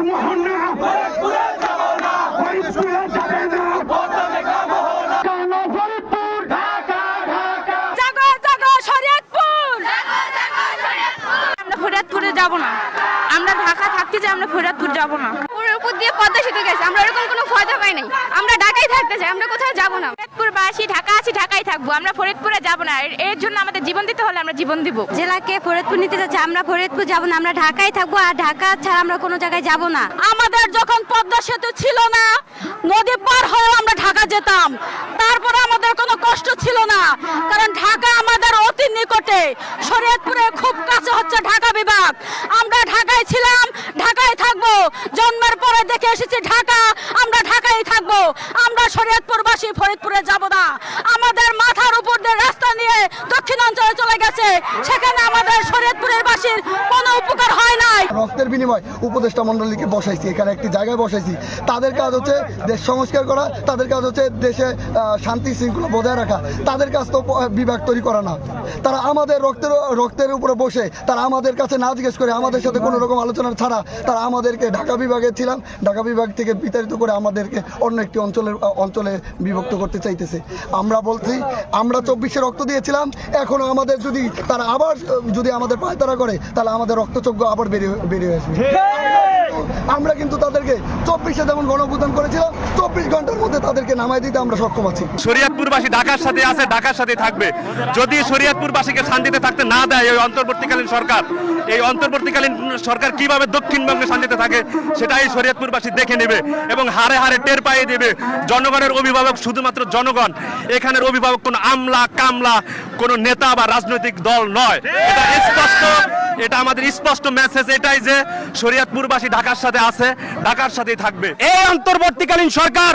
আমার মোহন না। ফরিদপুরে যাবে না। ফরিদপুর? ঢাকা ঢাকা। জাগো জাগো শরীয়তপুর। আমরা ফরিদপুরে যাব না। আমরা ঢাকা থাকতে যে আমরা ফরিদপুর যাব না। পুরোর উপর দিয়ে পদ্মা সেতু গেছে। আমরা এরকম কোনো ফায়দা পাই নাই। আমরা ঢাকায় থাকতে চাই আমরা কোথাও যাব না। ফরিদপুরবাসী ঢাকা আছি ঢাকায় থাকব। আমরা ফরিদপুরে যাব না। এর- জন্য আমাদের জীবন দিতে হলে আমরা জীবন দিব। জেলাকে ফরিদপুর নিতে যাচ্ছে আমরা ফরিদপুর যাব না আমরা ঢাকায় থাকব আর ঢাকা ছাড়া আমরা কোনো জায়গায় যাব না। আমাদের যখন পদ্মা সেতু ছিল না নদী পার হয়েও আমরা ঢাকা যেতাম। তারপরে আমাদের কোনো কষ্ট ছিল না। কারণ ঢাকা আমাদের অতি নিকটে। শরীয়তপুরে খুব কাছে হচ্ছে ঢাকা বিভাগ। আমরা ঢাকায় ছিলাম ঢাকায় থাকব। জন্মের দেখে এসেছি ঢাকা। আমরা ঢাকায় থাকব। আমরা শরীয়তপুরবাসী ফরিদপুরে যাব না। আমাদের মাথার উপর দিয়ে রাস্তা নিয়ে দক্ষিণাঞ্চলে চলে গেছে। সেখানে আমাদের শরীয়তপুরের বাসীর কোনো উপকার হয় নাই। রক্তের বিনিময় উপদেষ্টা মন্ডলীকে বসাইছি, এখানে একটি জায়গায় বসাইছি। তাদের কাজ হচ্ছে দেশ সংস্কার করা, তাদের কাজ হচ্ছে দেশে শান্তি শৃঙ্খলা বজায় রাখা। তাদের কাজ তো বিভাগ তৈরি করা না। তারা আমাদের রক্তের রক্তের উপরে বসে, তারা আমাদের কাছে না জিজ্ঞেস করে আমাদের সাথে কোনো রকম আলোচনা ছাড়া তারা আমাদেরকে ঢাকা বিভাগে ছিলাম। ঢাকা বিভাগ থেকে বিতাড়িত করে আমাদেরকে অন্য একটি অঞ্চলের, অঞ্চলে বিভক্ত করতে চাইতেছে। আমরা বলছি, আমরা চব্বিশে রক্ত দিয়েছিলাম, এখনও আমাদের যদি তারা আবার, যদি আমাদের পায়তারা করে, তাহলে আমাদের রক্তচক্র আবার বেরিয়ে বেরিয়ে আসবে। আমরা কিন্তু তাদেরকে চব্বিশে যেমন গণভূদান করেছিলাম চব্বিশ ঘণ্টার মধ্যে তাদেরকে নামাই দিতে আমরা সক্ষম আছি। শরীয়তপুরবাসী ঢাকার সাথে আছে ঢাকার সাথে থাকবে। যদি শরীয়তপুরবাসীকে শান্তিতে থাকতে না দেয় এই অন্তর্বর্তীকালীন সরকার এই অন্তর্বর্তীকালীন সরকার কীভাবে দক্ষিণবঙ্গে শান্তিতে থাকে সেটাই শরীয়তপুরবাসী দেখে নেবে এবং হারে হারে টের পাইয়ে দেবে। জনগণের অভিভাবক শুধুমাত্র জনগণ এখানের অভিভাবক কোনো আমলা কামলা কোনো নেতা বা রাজনৈতিক দল নয়। এটা স্পষ্ট। এটা আমাদের স্পষ্ট মেসেজ এটাই যে শরীয়তপুরবাসী ঢাকার সাথে আছে, ঢাকার সাথেই থাকবে। এই অন্তর্বর্তীকালীন সরকার,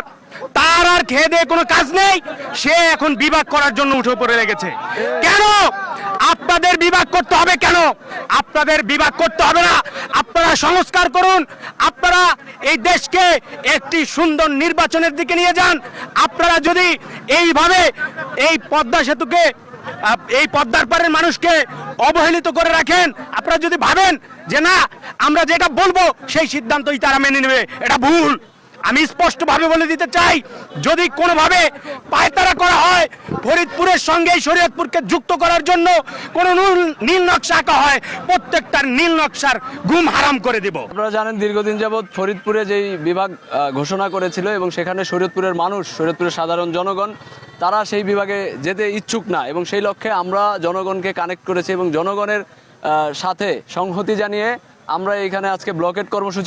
তার আর খেয়ে দিয়ে কোনো কাজ নেই, সে এখন বিভাগ করার জন্য উঠে পড়ে লেগেছে। কেন? আপনাদের বিভাগ করতে হবে কেন? আপনাদের বিভাগ করতে হবে না। আপনারা সংস্কার করুন, আপনারা এই দেশকে একটি সুন্দর নির্বাচনের দিকে নিয়ে যান। আপনারা যদি এইভাবে এই পদ্মা সেতুকে এই পদ্মার পাড়ের মানুষকে অবহেলিত করে রাখেন। আপনারা যদি ভাবেন যে না, আমরা যেটা বলব, সেই সিদ্ধান্তই তারা মেনে নেবে, এটা ভুল। আমি স্পষ্টভাবে বলে দিতে চাই, যদি কোনোভাবে পায়তারা করা হয়, ফরিদপুরের সঙ্গে শরীয়তপুরকে যুক্ত করার জন্য কোনো নুল- নকশা আঁকা হয়, প্রত্যেকটার নীল নকশার গুম হারাম করে দেব। আপনারা জানেন, দীর্ঘদিন যাবৎ ফরিদপুরে যেই বিভাগ ঘোষণা করেছিল এবং সেখানে শরীয়তপুরের মানুষ, শরীয়তপুরের সাধারণ জনগণ তারা সেই বিভাগে যেতে ইচ্ছুক না এবং সেই লক্ষ্যে আমরা জনগণকে কানেক্ট করেছি এবং জনগণের সাথে সংহতি জানিয়ে আমরা এখানে আজকে ব্লকেট কর্মসূচি